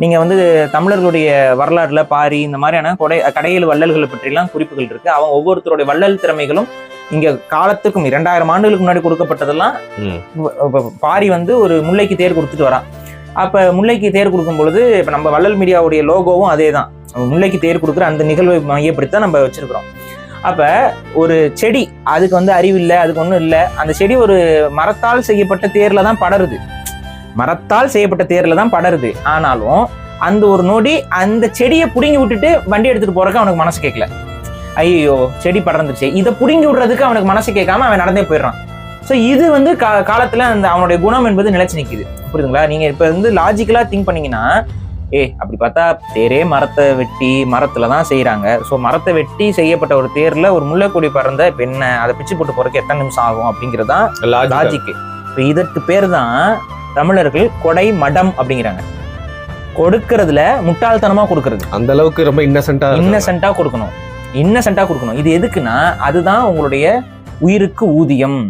நீங்க வந்து தமிழர்களுடைய வரலாறுல பாரி இந்த மாதிரியான கொடை கடையல் வள்ளல்களை பற்றிலாம் குறிப்புகள் இருக்கு. அவங்க ஒவ்வொருத்தருடைய வள்ளல் திறமைகளும் இங்க காலத்துக்கும் இரண்டாயிரம் ஆண்டுகளுக்கு முன்னாடி கொடுக்கப்பட்டதெல்லாம் பாரி வந்து ஒரு முல்லைக்கு தேர் கொடுத்துட்டு வரான். அப்ப முல்லைக்கு தேர் கொடுக்கும் பொழுது இப்ப நம்ம வள்ளல் மீடியாவுடைய லோகோவும் அதே தான் முல்லைக்கு தேர் கொடுக்குற அந்த நிகழ்வை மையப்படுத்தி தான் நம்ம வச்சிருக்கிறோம். அப்ப ஒரு செடி அதுக்கு வந்து அறிவு இல்லை அதுக்கு ஒன்றும் இல்லை. அந்த செடி ஒரு மரத்தால் செய்யப்பட்ட தேர்ல தான் படருது. மரத்தால் செய்யப்பட்ட தேர்ல தான் படருது. ஆனாலும் அந்த ஒரு நொடி அந்த செடியை புடுங்கி விட்டுட்டு வண்டி எடுத்துட்டு போறதுக்கு அவனுக்கு மனசு கேட்கல ஐயோ செடி படர்ந்துருச்சு. இதை புடுங்கி விடுறதுக்கு அவனுக்கு மனசு கேட்காம அவன் நடந்தே போயிடுறான். ஸோ இது வந்து கா காலத்துல அந்த அவனுடைய குணம் என்பது நிலைச்சு நிக்குது. புரியுதுங்களா? நீங்க இப்ப வந்து லாஜிக்கலா திங்க் பண்ணீங்கன்னா ஏ அப்படி பார்த்தா தேரே மரத்தை வெட்டி மரத்துல தான் செய்யறாங்க ஸோ மரத்தை வெட்டி செய்யப்பட்ட ஒரு தேர்ல ஒரு முல்லைக்கொடி பறந்த இப்ப என்ன? அதை பிச்சு போட்டு போறதுக்கு எத்தனை நிமிஷம் ஆகும் அப்படிங்கிறது தான் லாஜிக் லாஜிக் இப்போ இதற்கு பேர் தான் தமிழர்கள் கொடை மடம் அப்படிங்கிறாங்க. கொடுக்கறதுல முட்டாள்தனமா கொடுக்கறது. அந்த அளவுக்கு ரொம்ப இன்னசென்ட்டா இன்னசென்ட்டா கொடுக்கணும். இன்னசென்ட்டா கொடுக்கணும். இது எதுக்குன்னா அதுதான் உங்களுடைய உயிருக்கு ஊதியம்.